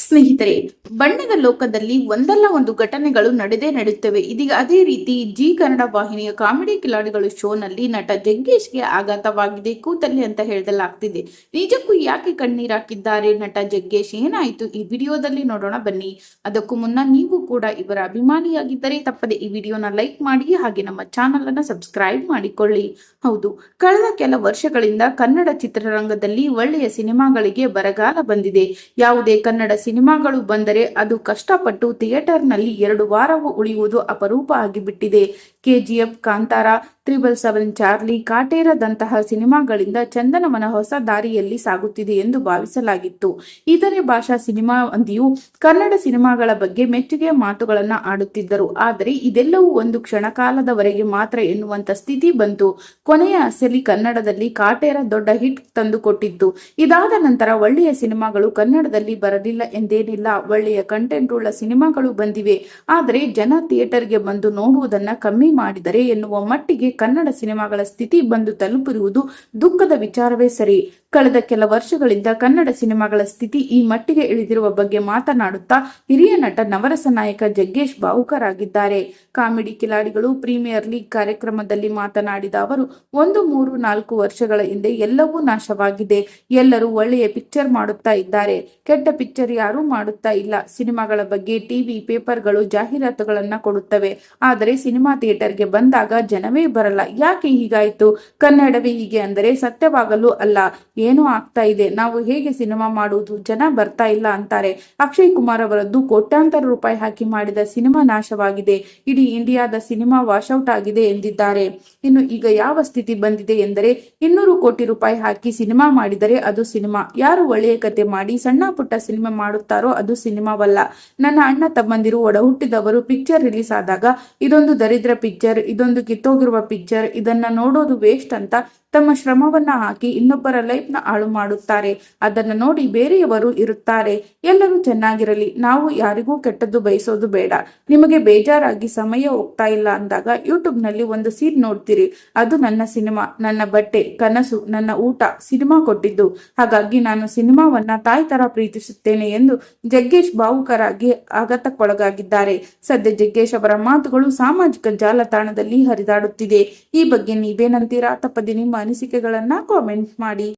ಸ್ನೇಹಿತರೆ, ಬಣ್ಣದ ಲೋಕದಲ್ಲಿ ಒಂದಲ್ಲ ಒಂದು ಘಟನೆಗಳು ನಡೆದೇ ನಡೆಯುತ್ತವೆ. ಇದೀಗ ಅದೇ ರೀತಿ ಜಿ ಕನ್ನಡ ವಾಹಿನಿಯ ಕಾಮಿಡಿ ಕಿಲಾಡಿಗಳು ಶೋನಲ್ಲಿ ನಟ ಜಗ್ಗೇಶ್ಗೆ ಆಘಾತವಾಗಿದೆ, ಕೂತಲ್ಲಿ ಅಂತ ಹೇಳಲಾಗ್ತಿದೆ ನಿಜಕ್ಕೂ ಯಾಕೆ ಕಣ್ಣೀರಾಕಿದ್ದಾರೆ ನಟ ಜಗ್ಗೇಶ್? ಏನಾಯಿತು? ಈ ವಿಡಿಯೋದಲ್ಲಿ ನೋಡೋಣ ಬನ್ನಿ. ಅದಕ್ಕೂ ಮುನ್ನ ನೀವು ಕೂಡ ಇವರ ಅಭಿಮಾನಿಯಾಗಿದ್ದರೆ ತಪ್ಪದೆ ಈ ವಿಡಿಯೋನ ಲೈಕ್ ಮಾಡಿ ಹಾಗೆ ನಮ್ಮ ಚಾನಲ್ ಅನ್ನ ಸಬ್ಸ್ಕ್ರೈಬ್ ಮಾಡಿಕೊಳ್ಳಿ. ಹೌದು, ಕಳೆದ ಕೆಲ ವರ್ಷಗಳಿಂದ ಕನ್ನಡ ಚಿತ್ರರಂಗದಲ್ಲಿ ಒಳ್ಳೆಯ ಸಿನಿಮಾಗಳಿಗೆ ಬರಗಾಲ ಬಂದಿದೆ. ಯಾವುದೇ ಕನ್ನಡ ಸಿನಿಮಾಗಳು ಬಂದರೆ ಅದು ಕಷ್ಟಪಟ್ಟು ಥಿಯೇಟರ್ನಲ್ಲಿ ಎರಡು ವಾರವೂ ಉಳಿಯುವುದು ಅಪರೂಪ ಆಗಿಬಿಟ್ಟಿದೆ. KGF Kantara triple seven Charlie ಕಾಟೇರದಂತಹ ಸಿನಿಮಾಗಳಿಂದ ಚಂದನವನ ಹೊಸ ದಾರಿಯಲ್ಲಿ ಸಾಗುತ್ತಿದೆ ಎಂದು ಭಾವಿಸಲಾಗಿತ್ತು. ಇತರೆ ಭಾಷಾ ಸಿನಿಮಾ ಮಂದಿಯು ಕನ್ನಡ ಸಿನಿಮಾಗಳ ಬಗ್ಗೆ ಮೆಚ್ಚುಗೆಯ ಮಾತುಗಳನ್ನು ಆಡುತ್ತಿದ್ದರು. ಆದರೆ ಇದೆಲ್ಲವೂ ಒಂದು ಕ್ಷಣಕಾಲದವರೆಗೆ ಮಾತ್ರ ಎನ್ನುವಂತ ಸ್ಥಿತಿ ಬಂತು. ಕೊನೆಯ ಅಸಲಿ ಕನ್ನಡದಲ್ಲಿ ಕಾಟೇರ ದೊಡ್ಡ ಹಿಟ್ ತಂದುಕೊಟ್ಟಿದ್ದು ಇದಾದ ನಂತರ ಒಳ್ಳೆಯ ಸಿನಿಮಾಗಳು ಕನ್ನಡದಲ್ಲಿ ಬರಲಿಲ್ಲ ಎಂದೇನಿಲ್ಲ. ಒಳ್ಳೆಯ ಕಂಟೆಂಟ್ ಉಳ್ಳ ಸಿನಿಮಾಗಳು ಬಂದಿವೆ. ಆದರೆ ಜನ ಥಿಯೇಟರ್ಗೆ ಬಂದು ನೋಡುವುದನ್ನ ಕಮ್ಮಿ ಮಾಡಿದರೆ ಎನ್ನುವ ಮಟ್ಟಿಗೆ ಕನ್ನಡ ಸಿನಿಮಾಗಳ ಸ್ಥಿತಿ ಬಂದು ತಲುಪಿರುವುದು ದುಃಖದ ವಿಚಾರವೇ ಸರಿ. ಕಳೆದ ಕೆಲ ವರ್ಷಗಳಿಂದ ಕನ್ನಡ ಸಿನಿಮಾಗಳ ಸ್ಥಿತಿ ಈ ಮಟ್ಟಿಗೆ ಇಳಿದಿರುವ ಬಗ್ಗೆ ಮಾತನಾಡುತ್ತಾ ಹಿರಿಯ ನಟ ನವರಸ ನಾಯಕ ಜಗ್ಗೇಶ್ ಭಾವುಕರಾಗಿದ್ದಾರೆ ಕಾಮಿಡಿ ಕಿಲಾಡಿಗಳು ಪ್ರೀಮಿಯರ್ ಲೀಗ್ ಕಾರ್ಯಕ್ರಮದಲ್ಲಿ ಮಾತನಾಡಿದ ಅವರು, ಒಂದು, ಮೂರು, ನಾಲ್ಕು ವರ್ಷಗಳ ಹಿಂದೆ ಎಲ್ಲವೂ ನಾಶವಾಗಿದೆ. ಎಲ್ಲರೂ ಒಳ್ಳೆಯ ಪಿಕ್ಚರ್ ಮಾಡುತ್ತಾ ಇದ್ದಾರೆ. ಕೆಟ್ಟ ಪಿಕ್ಚರ್ ಯಾರೂ ಮಾಡುತ್ತಾ ಇಲ್ಲ. ಸಿನಿಮಾಗಳ ಬಗ್ಗೆ ಟಿವಿ ಪೇಪರ್ಗಳು ಜಾಹೀರಾತುಗಳನ್ನ ಕೊಡುತ್ತವೆ. ಆದರೆ ಸಿನಿಮಾ ಥಿಯೇಟರ್ಗೆ ಬಂದಾಗ ಜನವೇ ಬರಲ್ಲ ಯಾಕೆ ಹೀಗಾಯ್ತು? ಕನ್ನಡವೇ ಹೀಗೆ ಅಂದರೆ ಸತ್ಯವಾಗಲು ಅಲ್ಲ. ಏನು ಆಗ್ತಾ ಇದೆ. ನಾವು ಹೇಗೆ ಸಿನಿಮಾ ಮಾಡುವುದು? ಜನ ಬರ್ತಾ ಇಲ್ಲ ಅಂತಾರೆ. ಅಕ್ಷಯ್ ಕುಮಾರ್ ಅವರದ್ದು ಕೋಟ್ಯಾಂತರ ರೂಪಾಯಿ ಹಾಕಿ ಮಾಡಿದ ಸಿನಿಮಾ ನಾಶವಾಗಿದೆ. ಇಡೀ ಇಂಡಿಯಾದ ಸಿನಿಮಾ ವಾಶೌಟ್ ಆಗಿದೆ ಎಂದಿದ್ದಾರೆ. ಇನ್ನು ಈಗ ಯಾವ ಸ್ಥಿತಿ ಬಂದಿದೆ ಎಂದರೆ ಇನ್ನೂರು ಕೋಟಿ ರೂಪಾಯಿ ಹಾಕಿ ಸಿನಿಮಾ ಮಾಡಿದರೆ ಅದು ಸಿನಿಮಾ. ಯಾರು ಒಳ್ಳೆಯ ಕತೆ ಮಾಡಿ ಸಣ್ಣ ಪುಟ್ಟ ಸಿನಿಮಾ ಮಾಡುತ್ತಾರೋ ಅದು ಸಿನಿಮಾವಲ್ಲ. ನನ್ನ ಅಣ್ಣ ತಮ್ಮಂದಿರು ಒಡಹುಟ್ಟಿದವರು ಪಿಕ್ಚರ್ ರಿಲೀಸ್ ಆದಾಗ ಇದೊಂದು ದರಿದ್ರ ಪಿಕ್ಚರ್, ಇದೊಂದು ಕಿತ್ತೋಗಿರುವ ಪಿಕ್ಚರ್ ಇದನ್ನ ನೋಡೋದು ವೇಸ್ಟ್ ಅಂತ ತಮ್ಮ ಶ್ರಮವನ್ನ ಹಾಕಿ ಇನ್ನೊಬ್ಬರ ಲೈಫ್ನ ಹಾಳು ಮಾಡುತ್ತಾರೆ. ಅದನ್ನು ನೋಡಿ ಬೇರೆಯವರು ಇರುತ್ತಾರೆ. ಎಲ್ಲರೂ ಚೆನ್ನಾಗಿರಲಿ. ನಾವು ಯಾರಿಗೂ ಕೆಟ್ಟದ್ದು ಬಯಸೋದು ಬೇಡ. ನಿಮಗೆ ಬೇಜಾರಾಗಿ ಸಮಯ ಹೋಗ್ತಾ ಇಲ್ಲ ಅಂದಾಗ ಯೂಟ್ಯೂಬ್ನಲ್ಲಿ ಒಂದು ಸೀನ್ ನೋಡ್ತೀರಿ. ಅದು ನನ್ನ ಸಿನಿಮಾ, ನನ್ನ ಬಟ್ಟೆ, ಕನಸು, ನನ್ನ ಊಟ, ಸಿನಿಮಾ ಕೊಟ್ಟಿದ್ದು. ಹಾಗಾಗಿ ನಾನು ಸಿನಿಮಾವನ್ನ ತಾಯಿ ತರ ಪ್ರೀತಿಸುತ್ತೇನೆ ಎಂದು ಜಗ್ಗೇಶ್ ಭಾವುಕರಾಗಿ ಆಘಾತಕ್ಕೊಳಗಾಗಿದ್ದಾರೆ. ಸದ್ಯ ಜಗ್ಗೇಶ್ ಅವರ ಮಾತುಗಳು ಸಾಮಾಜಿಕ ಜಾಲತಾಣದಲ್ಲಿ ಹರಿದಾಡುತ್ತಿದೆ. ಈ ಬಗ್ಗೆ ನೀವೇನಂತೀರಾ? ತಪ್ಪದೆ ನಿಮ್ಮ ಅನಿಸಿಕೆಗಳನ್ನ ಕಾಮೆಂಟ್ ಮಾಡಿ.